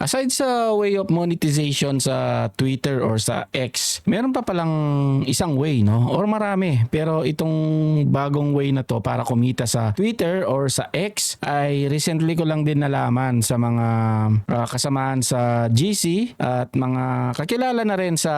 Aside sa way of monetization sa Twitter or sa X, meron pa palang isang way, no? Or marami. Pero itong bagong way na to para kumita sa Twitter or sa X ay recently ko lang din nalaman sa mga ah, kasamahan sa GC at mga kakilala na rin sa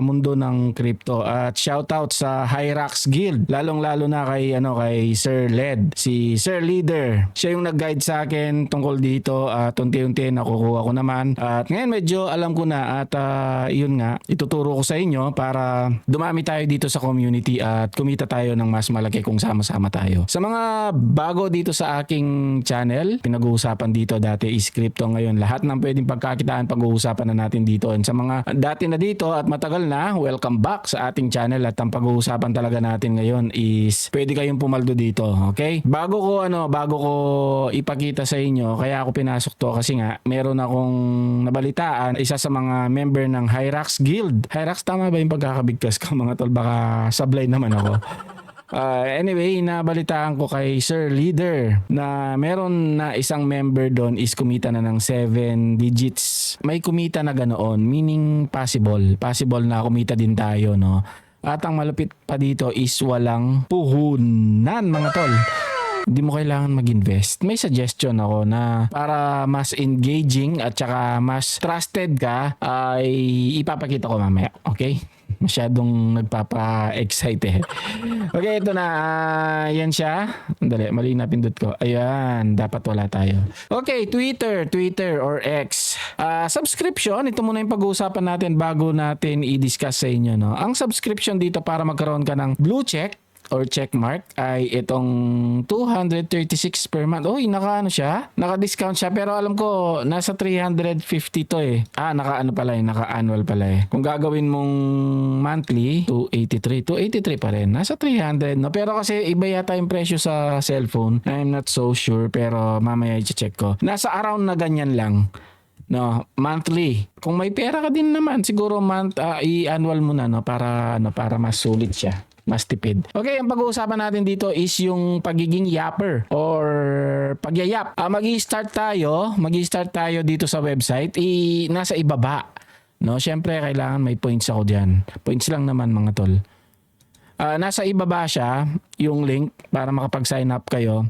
mundo ng crypto. At shoutout sa Hyrax Guild, lalong-lalo na kay ano kay Sir Led, si Sir Leader. Siya yung nag-guide sa akin tungkol dito at unti-unti nakukuha ko naman. At ngayon medyo alam ko na at ah, yun nga, ituturo ko sa inyo para dumami tayo dito sa community at kumita tayo ng mas malaki kung sama-sama tayo. Sa mga bago dito sa aking channel, pinag-uusapan dito dati is crypto ngayon. Lahat ng pwedeng pagkakitaan pag-uusapan na natin dito. And sa mga dati na dito at matagal na, welcome back sa ating channel at ang pag-uusapan talaga natin ngayon is pwede kayong pumaldo dito, okay? Bago ko ano, bago ko ipakita sa inyo, kaya ako pinasok to kasi nga meron akong nabalitaan isa sa mga member ng Hyrax Guild. Hyrax tama ba yung pagkakabigkas ko mga tol? Baka sablay naman ako. Uh, anyway, nabalitaan ko kay Sir Leader na meron na isang member doon is kumita na ng 7 digits. May kumita na ganoon, meaning possible. Possible na kumita din tayo, no? At ang malupit pa dito is walang puhunan, mga tol. Hindi mo kailangan mag-invest. May suggestion ako na para mas engaging at saka mas trusted ka ay ipapakita ko mamaya. Okay? Masyadong nagpapa-excite eh. Okay, ito na. Ah, yan siya. Dali, mali na pindot ko. Ayan, dapat wala tayo. Okay, Twitter, Twitter or X. Ah, subscription, ito muna yung pag-uusapan natin bago natin i-discuss sa inyo. No? Ang subscription dito para magkaroon ka ng blue check or check mark ay itong 236 per month. Uy, naka ano siya? Naka-discount siya pero alam ko nasa 350 to eh. Ah, naka ano pala eh, naka annual pala eh. Kung gagawin mong monthly, 283, 283 pa rin. Nasa 300 no. Pero kasi iba yata yung presyo sa cellphone. I'm not so sure pero mamaya i-check ko. Nasa around na ganyan lang. No, monthly. Kung may pera ka din naman, siguro month ah, i-annual mo na no para ano para mas sulit siya mas tipid. Okay, ang pag-uusapan natin dito is yung pagiging yapper or pagyayap. Ah, magi-start tayo, magi-start tayo dito sa website, i nasa ibaba. No, syempre kailangan may points ako diyan. Points lang naman mga tol. Ah, nasa ibaba siya yung link para makapag-sign up kayo.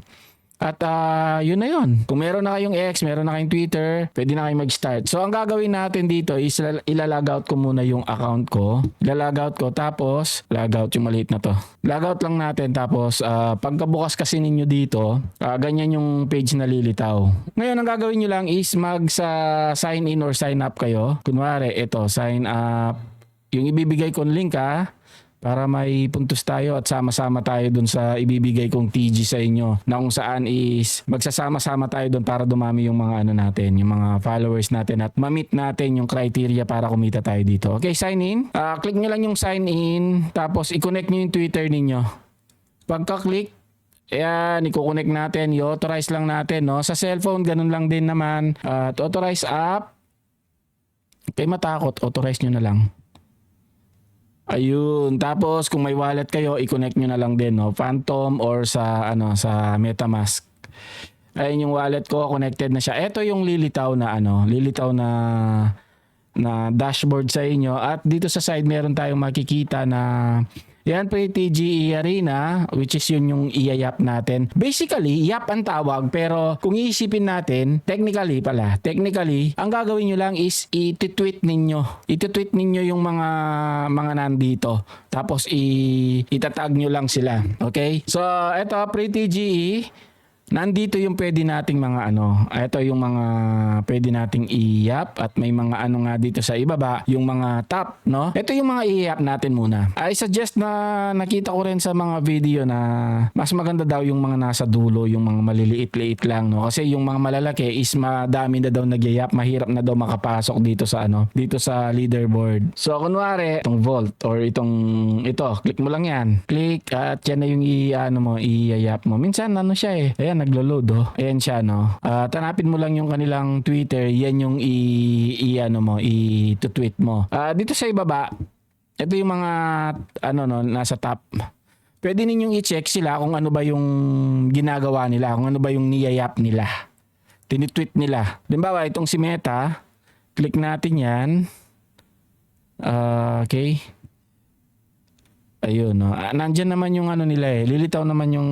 At ah, yun na yun. Kung meron na kayong X, meron na kayong Twitter, pwede na kayong mag-start. So, ang gagawin natin dito is ilal- ilalogout ko muna yung account ko. Ilalogout ko, tapos, logout yung maliit na to. Logout lang natin, tapos, ah, pagkabukas kasi ninyo dito, ah, ganyan yung page na lilitaw. Ngayon, ang gagawin nyo lang is mag sa sign in or sign up kayo. Kunwari, ito, sign up. Yung ibibigay kong link ah, para may puntos tayo at sama-sama tayo dun sa ibibigay kong TG sa inyo na kung saan is magsasama-sama tayo dun para dumami yung mga ano natin, yung mga followers natin at ma-meet natin yung criteria para kumita tayo dito. Okay, sign in. Ah, click nyo lang yung sign in tapos i-connect nyo yung Twitter ninyo. Pagka-click, Ayan, i-connect natin, i-authorize lang natin, no? Sa cellphone, ganun lang din naman. At authorize app, kay matakot, authorize nyo na lang. Ayun. Tapos kung may wallet kayo, i-connect nyo na lang din, no? Phantom or sa ano sa MetaMask. Ayun yung wallet ko, connected na siya. Ito yung lilitaw na ano, lilitaw na na dashboard sa inyo at dito sa side meron tayong makikita na yan po yung TGE Arena which is yun yung iayap natin. Basically, yap ang tawag pero kung iisipin natin, technically pala, technically, ang gagawin nyo lang is i-tweet ninyo. I-tweet ninyo yung mga mga nandito. Tapos i itatag nyo lang sila. Okay? So, eto pre-TGE, Nandito yung pwede nating mga ano, ito yung mga pwede nating i-yap at may mga ano nga dito sa ibaba, yung mga top, no? Ito yung mga i-yap natin muna. I suggest na nakita ko rin sa mga video na mas maganda daw yung mga nasa dulo, yung mga maliliit-liit lang, no? Kasi yung mga malalaki is madami na daw nagyayap, mahirap na daw makapasok dito sa ano, dito sa leaderboard. So kunwari, itong vault or itong ito, click mo lang yan. Click at yan na yung i-ano mo, i-yap mo. Minsan ano siya eh. Ayan, naglo-load oh. Ayan siya no. Ah, tanapin mo lang yung kanilang Twitter, yan yung i, i ano mo, i-tweet mo. Ah, dito sa ibaba, ito yung mga ano no, nasa top. Pwede ninyong i-check sila kung ano ba yung ginagawa nila, kung ano ba yung niyayap nila. Tinitweet nila. Halimbawa, itong si Meta, Click natin yan. Ah, okay. Ayun, no. Ah, naman yung ano nila eh. Lilitaw naman yung...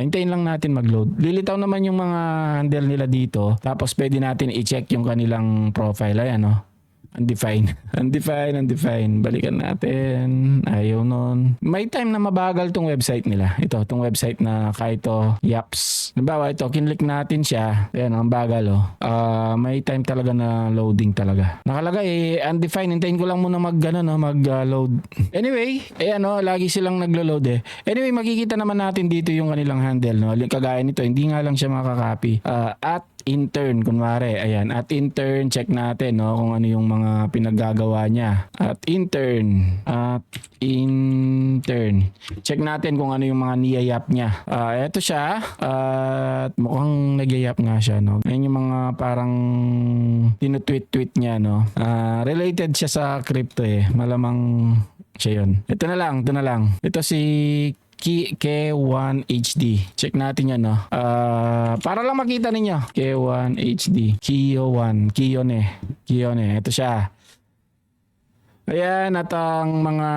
Hintayin lang natin mag-load. Lilitaw naman yung mga handle nila dito. Tapos pwede natin i-check yung kanilang profile. Ayan, no. Undefined. undefined, undefined. Balikan natin. Ayaw nun. May time na mabagal tong website nila. Ito, tong website na Kaito Yaps. Halimbawa ito, kinlik natin siya. Ayan, ang bagal oh. Ah, may time talaga na loading talaga. Nakalagay eh, undefined. Hintayin ko lang muna mag, ano, no, mag-load. Anyway, ayan oh, lagi silang naglo-load eh. Anyway, makikita naman natin dito yung kanilang handle. No? Kagaya nito, hindi nga lang siya makakopy. Ah, at intern kunwari ayan. At intern check natin no kung ano yung mga pinaggagawa niya. At intern at intern. Check natin kung ano yung mga niyayap niya. Ah eto siya at mukhang nagyayap nga siya no. Ayun yung mga parang tinutweet-tweet niya no. Ah, related siya sa crypto eh. Malamang siya yun. Ito na lang ito na lang. Ito si K- K1 HD. Check natin yan, no? Ah, para lang makita ninyo. K1 HD. Kio 1. Kiyone. Kiyone. Ito siya. Ayan, at ang mga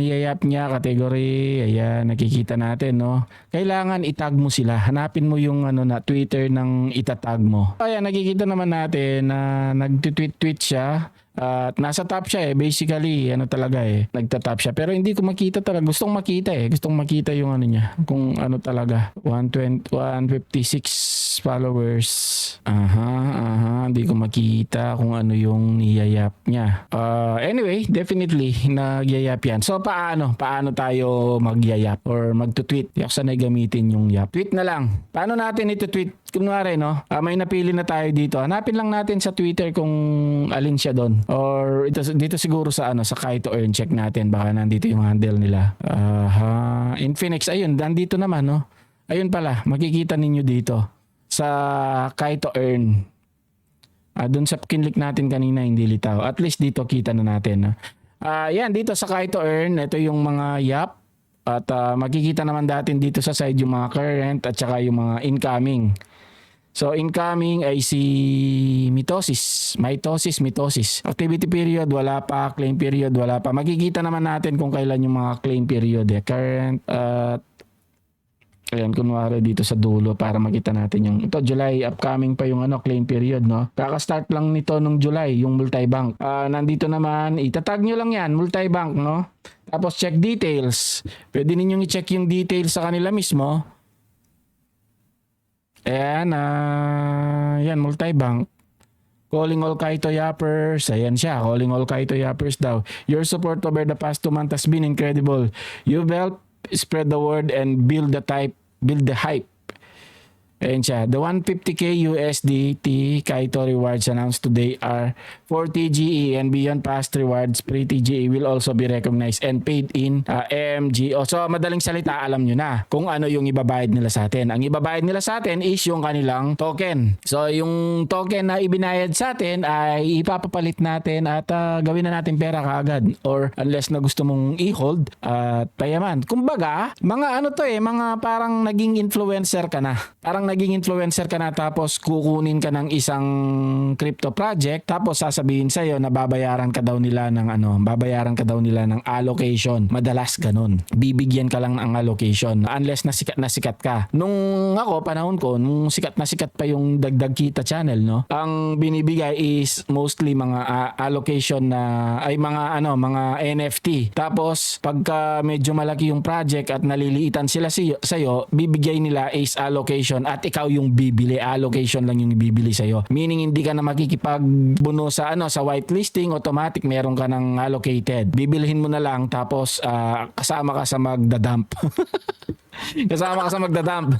niyayap niya, category, ayan, nakikita natin, no? Kailangan itag mo sila. Hanapin mo yung ano na Twitter ng itatag mo. Ayan, nakikita naman natin na nag-tweet-tweet siya. At nasa top siya eh. Basically, ano talaga eh. Nagta-top siya. Pero hindi ko makita talaga. Gustong makita eh. Gustong makita yung ano niya. Kung ano talaga. 120, 156 followers. Aha, aha. Hindi ko makita kung ano yung niyayap niya. Uh, anyway, definitely, nagyayap yan. So, paano? Paano tayo magyayap or magtutweet? Yak sanay gamitin yung yap. Tweet na lang. Paano natin ito tweet? Kunwari, no? Ah, may napili na tayo dito. Hanapin lang natin sa Twitter kung alin siya doon. Or ito, dito siguro sa ano sa Kaito Earn check natin baka nandito yung handle nila. Aha, Infinix ayun, nandito naman no. Ayun pala, makikita ninyo dito sa Kaito Earn. Ah, doon sa kinlik natin kanina hindi litaw. At least dito kita na natin. No? Ah, yan dito sa Kaito Earn, ito yung mga yap at ah, makikita naman natin dito sa side yung mga current at saka yung mga incoming. So incoming ay si mitosis, mitosis, mitosis. Activity period wala pa, claim period wala pa. Makikita naman natin kung kailan yung mga claim period eh. Current at Ayan, kunwari dito sa dulo para makita natin yung ito July upcoming pa yung ano claim period no. Kaka-start lang nito nung July yung multibank. Ah, nandito naman itatag nyo lang yan multibank no. Tapos check details. Pwede ninyong i-check yung details sa kanila mismo. Ayan, ah, yan, multibank. Calling all Kaito Yappers. Ayan siya, calling all Kaito Yappers daw. Your support over the past two months has been incredible. You've helped spread the word and build the type, build the hype. Ayan siya. The 150k USDT Kaito rewards announced today are for TGE and beyond past rewards, pre-TGE will also be recognized and paid in uh, MGO. So, madaling salita, alam nyo na kung ano yung ibabayad nila sa atin. Ang ibabayad nila sa atin is yung kanilang token. So, yung token na ibinayad sa atin ay ipapapalit natin at uh, gawin na natin pera kaagad. Or unless na gusto mong i-hold at payaman. Kumbaga, mga ano to eh, mga parang naging influencer ka na. Parang naging influencer ka na tapos kukunin ka ng isang crypto project tapos sasabihin sa'yo na babayaran ka daw nila ng ano, babayaran ka daw nila ng allocation. Madalas ganun. Bibigyan ka lang ng allocation unless na sikat na sikat ka. Nung ako, panahon ko, nung sikat na sikat pa yung dagdag kita channel, no? Ang binibigay is mostly mga ah, allocation na ay mga ano, mga NFT. Tapos pagka medyo malaki yung project at naliliitan sila sa'yo bibigay nila is allocation at ikaw yung bibili. Allocation lang yung bibili sa'yo. Meaning hindi ka na makikipagbuno sa ano sa whitelisting, automatic meron ka ng allocated. Bibilhin mo na lang tapos ah, kasama ka sa magdadump. kasama ka sa magdadump.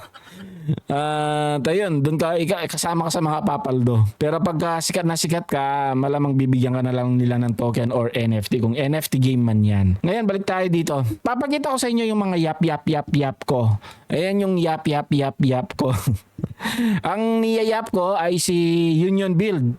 At ayun, doon ka kasama ka sa mga papaldo. Pero pagka sikat na sikat ka, malamang bibigyan ka na lang nila ng token or NFT kung NFT game man 'yan. Ngayon balik tayo dito. Papakita ko sa inyo yung mga yap yap yap yap ko. Ayan yung yap yap yap yap ko. Ang niyayap ko ay si Union Build.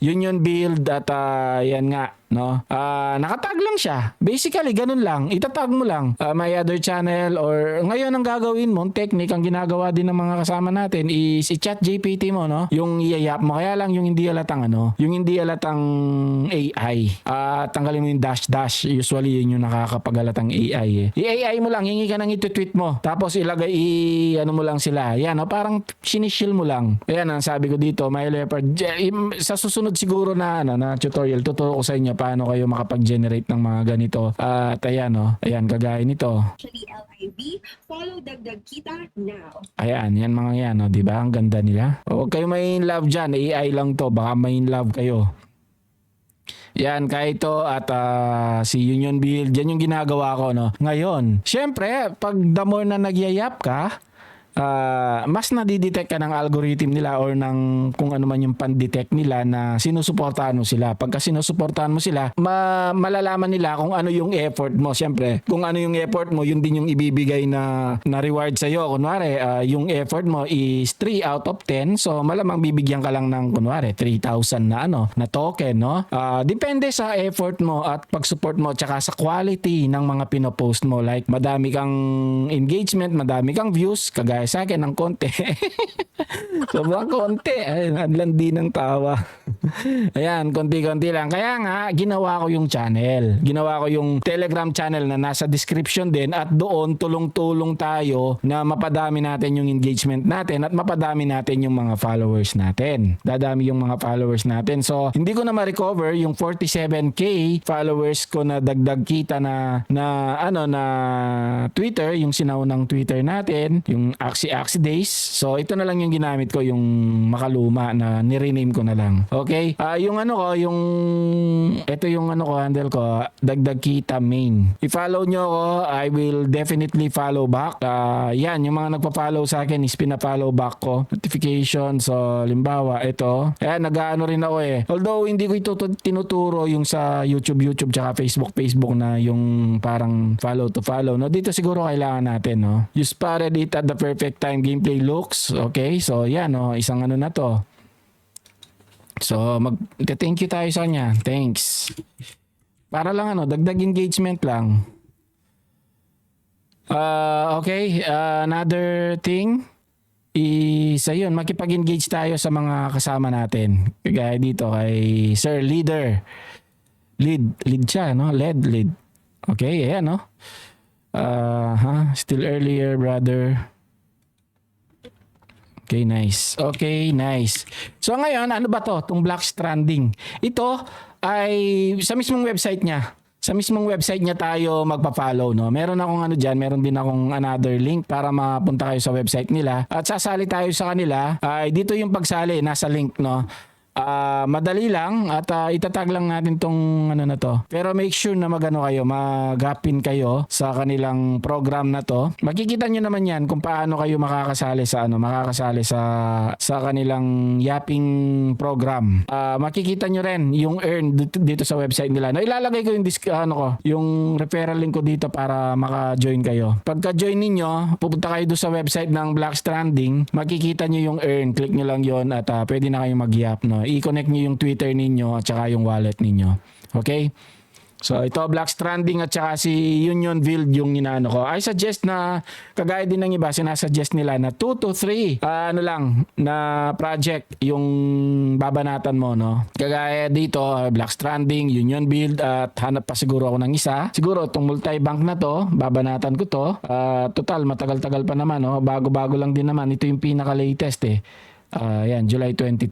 Union Build at ah, yan nga no? Ah, nakatag lang siya. Basically, ganun lang. Itatag mo lang ah, my other channel or ngayon ang gagawin mo, technique, ang ginagawa din ng mga kasama natin is i-chat GPT mo, no? Yung iyayap mo. Kaya lang yung hindi alatang ano, yung hindi alatang AI. Ah, tanggalin mo yung dash dash. Usually yun yung nakakapagalatang AI eh. I-AI mo lang, hingi ka ng iti-tweet mo. Tapos ilagay i ano mo lang sila. Yan, no? parang sinishil mo lang. Ayan ang sabi ko dito, my leopard. Im- Sa susunod siguro na ano na tutorial, tuturo ko sa inyo paano kayo makapag-generate ng mga ganito. At ayan, no? Ayan, kagaya nito. actually LIV. Follow Dagdag Kita now. Ayan, yan mga yan, no? 'di ba? Ang ganda nila. Huwag kayo may in love diyan, AI lang 'to, baka may in love kayo. Yan, kaya ito at ah, si Union Build, yan yung ginagawa ko, no? Ngayon, syempre, pag the more na nagyayap ka, ah, mas nadidetect ka ng algorithm nila or ng kung ano man yung pan-detect nila na sinusuportahan mo sila. Pagka sinusuportahan mo sila, ma- malalaman nila kung ano yung effort mo. Syempre, kung ano yung effort mo, yun din yung ibibigay na, na reward sa'yo. Kunwari, ah, yung effort mo is 3 out of 10. So, malamang bibigyan ka lang ng, kunwari, 3,000 na ano, na token, no? Ah, depende sa effort mo at pag-support mo tsaka sa quality ng mga pinopost mo. Like, madami kang engagement, madami kang views, kagaya sa akin ng konti. Sobrang konti. Ay, nadlandi ng tawa. Ayan, konti-konti lang. Kaya nga, ginawa ko yung channel. Ginawa ko yung Telegram channel na nasa description din at doon tulong-tulong tayo na mapadami natin yung engagement natin at mapadami natin yung mga followers natin. Dadami yung mga followers natin. So, hindi ko na ma-recover yung 47k followers ko na dagdag kita na na ano na Twitter, yung sinaunang Twitter natin, yung Axie Axie Days. So, ito na lang yung ginamit ko, yung makaluma na nirename ko na lang. Okay? Ah, yung ano ko, yung ito yung ano ko, handle ko, dagdag kita main. I-follow nyo ako, I will definitely follow back. Ah, yan, yung mga nagpa-follow sa akin is pina-follow back ko. Notification, so limbawa, ito. Ayan, nag-ano rin ako eh. Although, hindi ko ito tu- tinuturo yung sa YouTube, YouTube, tsaka Facebook, Facebook na yung parang follow to follow. No? Dito siguro kailangan natin, no? You spotted it at the perfect time gameplay looks. Okay, so yan, no? Isang ano na to. So, mag thank you tayo sa kanya. Thanks. Para lang ano, dagdag engagement lang. Uh, okay, uh, another thing is ayun, makipag-engage tayo sa mga kasama natin. Kagaya dito kay Sir Leader. Lead, lead siya, no? Lead, lead. Okay, ayan, no? Uh, huh? Still earlier, brother. Okay, nice. Okay, nice. So ngayon, ano ba to? Itong Black Stranding. Ito ay sa mismong website niya. Sa mismong website niya tayo magpa-follow, no? Meron akong ano diyan, meron din akong another link para mapunta kayo sa website nila. At sasali tayo sa kanila. Ay dito yung pagsali, nasa link, no? Ah, madali lang at ah, itatag lang natin tong ano na to. Pero make sure na magano kayo, magapin kayo sa kanilang program na to. Makikita nyo naman yan kung paano kayo makakasali sa ano, makakasali sa sa kanilang yapping program. Ah, makikita nyo rin yung earn dito, sa website nila. No, ilalagay ko yung disk, ano ko, yung referral link ko dito para maka-join kayo. Pagka-join ninyo, pupunta kayo doon sa website ng Black Stranding, makikita nyo yung earn. Click nyo lang yon at ah, pwede na kayong mag-yap. No? I-connect nyo yung Twitter ninyo at saka yung wallet ninyo. Okay? So ito Black Stranding at saka si Union Build yung inaano ko. I suggest na kagaya din ng iba sinasuggest nila na 2 to 3 ano lang na project yung babanatan mo no. Kagaya dito Black Stranding, Union Build at hanap pa siguro ako ng isa. Siguro itong multi-bank na to, babanatan ko to. Ah, total matagal-tagal pa naman no. Bago-bago lang din naman. Ito yung pinaka-latest eh. Ah, yan, July 22.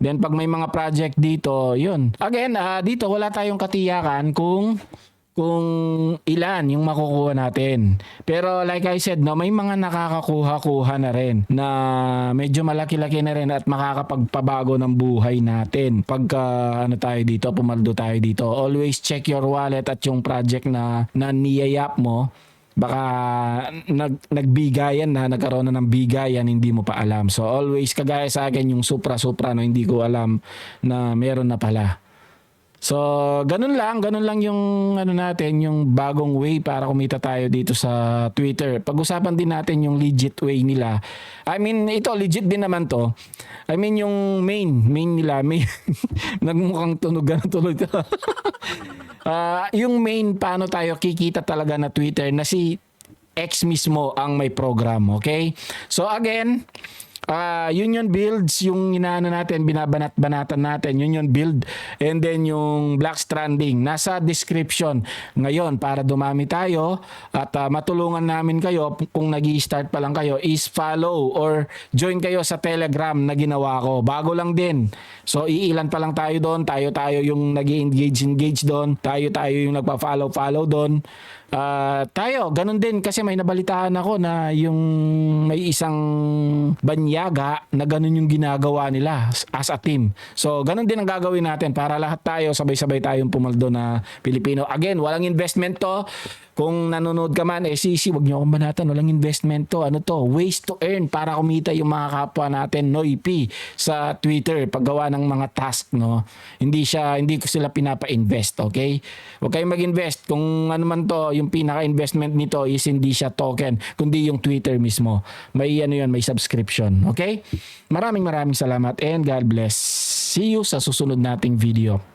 Then pag may mga project dito, yun. Again, ah, dito wala tayong katiyakan kung kung ilan yung makukuha natin. Pero like I said, no, may mga nakakakuha-kuha na rin na medyo malaki-laki na rin at makakapagpabago ng buhay natin. Pagka ano tayo dito, pumaldo tayo dito. Always check your wallet at yung project na, na niyayap mo baka nag, nagbigayan na, nagkaroon na ng bigayan, hindi mo pa alam. So always, kagaya sa akin, yung supra-supra, no, hindi ko alam na meron na pala. So, ganun lang, ganun lang yung ano natin, yung bagong way para kumita tayo dito sa Twitter. Pag-usapan din natin yung legit way nila. I mean, ito legit din naman to. I mean, yung main, main nila, main, nagmukhang tunog na tuloy Ah, yung main, paano tayo kikita talaga na Twitter na si X mismo ang may program, okay? So again, ah Union Builds, yung inaano natin, binabanat-banatan natin, Union Build, and then yung Black Stranding, nasa description. Ngayon, para dumami tayo at ah, matulungan namin kayo, kung nag start pa lang kayo, is follow or join kayo sa Telegram na ginawa ko. Bago lang din. So, iilan pa lang tayo doon. Tayo-tayo yung nag engage engage doon. Tayo-tayo yung nagpa-follow-follow doon. Ah, tayo, ganun din kasi may nabalitaan ako na yung may isang banyaga na ganun yung ginagawa nila as a team. So, ganun din ang gagawin natin para lahat tayo sabay-sabay tayong pumaldo na Pilipino. Again, walang investment to. Kung nanonood ka man, eh sisi, wag niyo akong banatan, walang investment to. Ano to? Ways to earn para kumita yung mga kapwa natin, Noipy, sa Twitter, paggawa ng mga task, no? Hindi siya, hindi ko sila pinapa-invest, okay? Huwag kayong mag-invest. Kung ano man to, yung pinaka-investment nito is hindi siya token, kundi yung Twitter mismo. May ano yun, may subscription, okay? Maraming maraming salamat and God bless. See you sa susunod nating video.